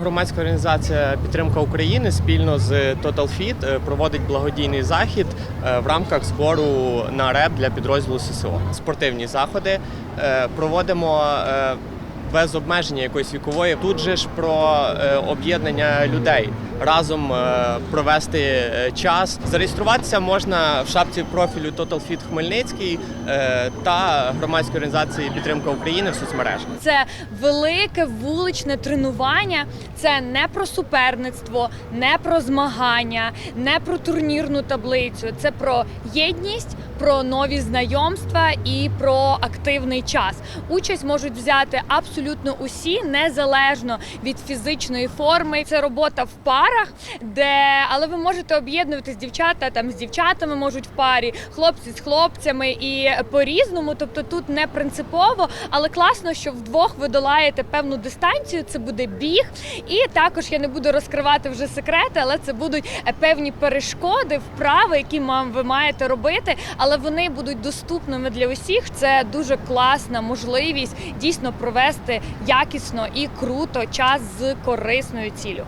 Громадська організація Підтримка України спільно з Total Fit проводить благодійний захід е, в рамках збору на РЕП для підрозділу ССО. Спортивні заходи е, проводимо е, без обмеження якоїсь вікової. Тут же ж про об'єднання людей разом е, провести е, час. Зареєструватися можна в шапці профілю Total Fit Хмельницький е, та громадської організації Підтримка України в соцмережах. Це велике вуличне тренування. Це не про суперництво, не про змагання, не про турнірну таблицю. Це про єдність, про нові знайомства і про активний час. Участь можуть взяти абсолютно усі, незалежно від фізичної форми. Це робота в парах, де але ви можете об'єднуватись дівчата там з дівчатами можуть в парі, хлопці з хлопцями і по-різному. Тобто тут не принципово, але класно, що вдвох ви долаєте певну дистанцію. Це буде біг, і також я не буду розкривати вже секрети, але це будуть е, певні перешкоди, вправи, які ви маєте робити, але вони будуть доступними для усіх. Це дуже класна можливість дійсно провести якісно і круто час з корисною ціллю.